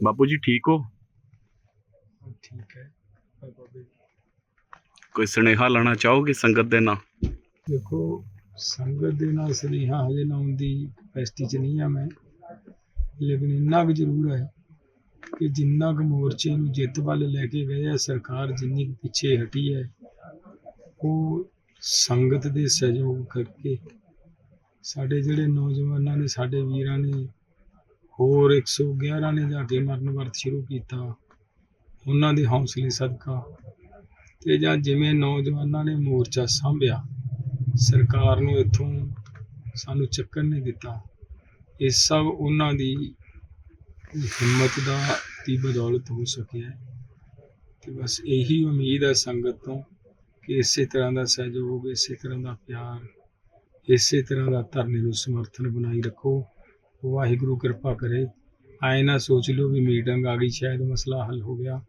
ਬਾਪੂ ਜੀ ਠੀਕ ਹੋ? ਠੀਕ ਹੈ। ਬਾਬੇ ਕੋਈ ਸੁਨੇਹਾ ਲਾਣਾ ਚਾਹੋਗੇ ਸੰਗਤ ਦੇ ਨਾਲ? ਦੇਖੋ ਸੰਗਤ ਦੇ ਨਾਲ ਸੁਨੇਹਾ ਹਜੇ ਲਾਉਣ ਦੀ ਕਪੈਸਿਟੀ 'ਚ ਨਹੀਂ ਆ ਮੈਂ। ਲੇਕਿਨ ਇੰਨਾ ਕੁ ਜ਼ਰੂਰ ਹੈ ਕਿ ਜਿੰਨਾ ਕੁ ਮੋਰਚੇ ਨੂੰ ਜਿੱਤ ਵੱਲ ਲੈ ਕੇ ਗਏ ਆ ਸਰਕਾਰ ਜਿੰਨੀ ਕੁ ਪਿੱਛੇ ਹਟੀ ਹੈ ਉਹ ਸੰਗਤ ਦੇ ਸਹਿਯੋਗ ਕਰਕੇ ਸਾਡੇ ਜਿਹੜੇ ਨੌਜਵਾਨਾਂ ਨੇ ਸਾਡੇ ਵੀਰਾਂ ਨੇ ਹੋਰ 111 ਨੇ ਜਾ ਕੇ ਮਰਨ ਵਰਤ ਸ਼ੁਰੂ ਕੀਤਾ। ਉਹਨਾਂ ਦੇ ਹੌਸਲੇ ਸਦਕਾ ਤੇ ਜਾਂ ਜਿਵੇਂ ਨੌਜਵਾਨਾਂ ਨੇ ਮੋਰਚਾ ਸਾਂਭਿਆ, ਸਰਕਾਰ ਨੂੰ ਇੱਥੋਂ ਸਾਨੂੰ ਚੱਕਰ ਨਹੀਂ ਦਿੱਤਾ। ਇਹ ਸਭ ਉਹਨਾਂ ਦੀ ਹਿੰਮਤ ਦਾ ਦੀ ਬਦੌਲਤ ਹੋ ਸਕਿਆ ਹੈ। ਤੇ ਬਸ ਇਹੀ ਉਮੀਦ ਹੈ ਸੰਗਤ ਤੋਂ ਕਿ ਇਸੇ ਤਰ੍ਹਾਂ ਦਾ ਸਹਿਯੋਗ, ਇਸੇ ਤਰ੍ਹਾਂ ਦਾ ਪਿਆਰ, ਇਸੇ ਤਰ੍ਹਾਂ ਦਾ ਧਰਨੇ ਨੂੰ ਸਮਰਥਨ ਬਣਾਈ ਰੱਖੋ। ਵਾਹਿਗੁਰੂ ਕਿਰਪਾ ਕਰੇ। ਆਏ ਨਾ ਸੋਚ ਲਿਓ ਵੀ ਮੀਟਿੰਗ ਆ ਗਈ, ਸ਼ਾਇਦ ਮਸਲਾ ਹੱਲ ਹੋ ਗਿਆ।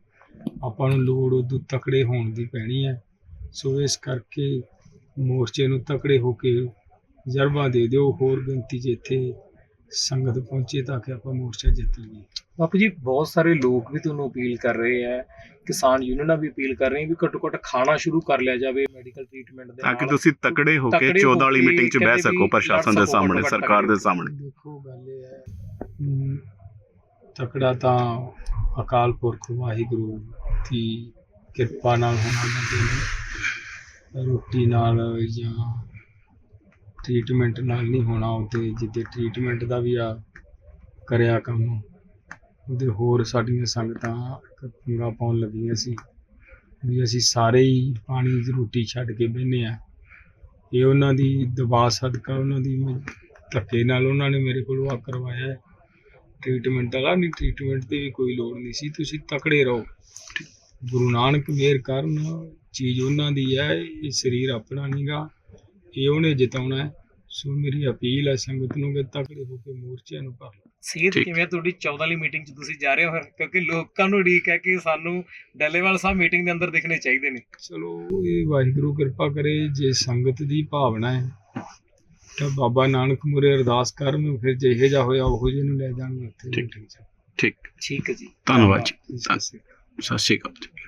ਆਪਾਂ ਨੂੰ ਲੋੜ ਉਦੋਂ ਤਕੜੇ ਹੋਣ ਦੀ ਪੈਣੀ ਹੈ। ਸੋ ਇਸ ਕਰਕੇ ਮੋਰਚੇ ਨੂੰ ਤਕੜੇ ਹੋ ਕੇ ਜਰਬਾ ਦੇ ਦਿਓ, ਹੋਰ ਗਿਣਤੀ 'ਚ ਇੱਥੇ ਸੰਗਤ ਪਹੁੰਚੇ ਤਾਂ ਕਿ ਆਪਾਂ ਮੋਰਚਾ ਜਿੱਤ ਲਈਏ। ਬਾਪੂ ਜੀ ਬਹੁਤ ਸਾਰੇ ਲੋਕ ਵੀ ਤੁਹਾਨੂੰ ਅਪੀਲ ਕਰ ਰਹੇ ਹੈ ਕਿਸਾਨ ਯੂਨੀਅਨਾਂ ਵੀ ਅਪੀਲ ਕਰ ਰਹੇ ਹੈ ਵੀ ਘੱਟੋ ਘੱਟ ਖਾਣਾ ਸ਼ੁਰੂ ਕਰ ਲਿਆ ਜਾਵੇ ਮੈਡੀਕਲ ਟ੍ਰੀਟਮੈਂਟ ਦੇ ਤਾਂ ਕਿ ਤੁਸੀਂ ਤਕੜੇ ਹੋ ਕੇ ਤਕੜੇ ਹੋ 14 ਵਾਲੀ ਮੀਟਿੰਗ 'ਚ ਬਹਿ ਸਕੋ ਪ੍ਰਸ਼ਾਸਨ ਦੇ ਸਾਹਮਣੇ ਸਰਕਾਰ ਦੇ। ਸਾਹਮਣੇ। ਦੇਖੋ ਗੱਲ ਇਹ ਹੈ। ਤਕੜਾ ਤਾਂ ਅਕਾਲ ਪੁਰਖ ਵਾਹਿਗੁਰੂ ਦੀ ਕਿਰਪਾ ਨਾਲ ਹੋਣਾ ਬੰਦੇ ਨੇ ਰੋਟੀ ਨਾਲ ਜਾਂ ਟ੍ਰੀਟਮੈਂਟ ਨਾਲ ਨਹੀਂ ਹੋਣਾ ਉਹਦੇ ਜਿੱਦੇ ਟ੍ਰੀਟਮੈਂਟ ਦਾ ਵੀ ਆ ਕਰਿਆ ਕੰਮ। ਉਹਦੇ ਹੋਰ ਸਾਡੀਆਂ ਸੰਗਤਾਂ ਪੰਗਾ ਪਾਉਣ ਲੱਗੀਆਂ ਸੀ ਵੀ ਅਸੀਂ ਸਾਰੇ ਹੀ ਪਾਣੀ ਦੀ ਰੋਟੀ ਛੱਡ ਕੇ ਬਹਿੰਦੇ ਆ ਇਹ ਉਹਨਾਂ ਦੀ ਦਬਾਅ ਸਦਕਾ, ਉਹਨਾਂ ਦੀ ਧੱਕੇ ਨਾਲ ਉਹਨਾਂ ਨੇ ਮੇਰੇ ਕੋਲ ਆ ਕਰਵਾਇਆ ਹੈ। ਟ੍ਰੀਟਮੈਂਟ ਵਾਲਾ ਨਹੀਂ ਟ੍ਰੀਟਮੈਂਟ ਦੀ ਵੀ ਕੋਈ ਲੋੜ ਨਹੀਂ ਸੀ, ਤੁਸੀਂ ਤਕੜੇ ਰਹੋ। ਗੁਰੂ ਨਾਨਕ ਮੇਰ ਕਰਨ, ਚੀਜ਼ ਉਹਨਾਂ ਦੀ ਹੈ, ਇਹ ਸਰੀਰ ਆਪਣਾ ਨਹੀਂਗਾ ਇਹ ਉਹਨੇ ਜਿਤਾਉਣਾ ਹੈ। ਸੋ ਮੇਰੀ ਅਪੀਲ ਹੈ ਸੰਗਤ ਨੂੰ ਕਿ ਤਕੜੇ ਹੋ ਕੇ ਮੋਰਚਿਆਂ ਨੂੰ ਭਰ ਸਿਹਤ ਠੀਕ। ਕਿਵੇਂ ਤੁਹਾਡੀ 14 ਵਾਲੀ ਮੀਟਿੰਗ 'ਚ ਤੁਸੀਂ ਜਾ ਰਹੇ ਹੋ ਫਿਰ? ਕਿਉਂਕਿ ਲੋਕਾਂ ਨੂੰ ਉਡੀਕ ਹੈ ਕਿ ਸਾਨੂੰ ਡੱਲੇਵਾਲ ਸਾਹਿਬ ਮੀਟਿੰਗ ਦੇ ਅੰਦਰ ਦਿਖਣੇ ਚਾਹੀਦੇ ਨੇ। ਚਲੋ ਇਹ ਵਾਹਿਗੁਰੂ ਕਿਰਪਾ ਕਰੇ ਜੇ ਸੰਗਤ ਦੀ ਭਾਵਨਾ ਹੈ ਤਾਂ ਬਾਬਾ ਨਾਨਕ ਮੁਰੇ ਅਰਦਾਸ ਕਰਨ ਫਿਰ ਜਿਹੇ ਜਾ ਹੋਇਆ ਉਹੋ ਜਿਹੇ ਨੂੰ ਲੈ ਜਾਣਗੇ ਉੱਥੇ ਠੀਕ। ਠੀਕ। ਠੀਕ ਹੈ ਜੀ। ਧੰਨਵਾਦ ਜੀ। ਸਤਿ ਸ਼੍ਰੀ ਅਕਾਲ। ਸਤਿ ਸ਼੍ਰੀ ਅਕਾਲ ਜੀ।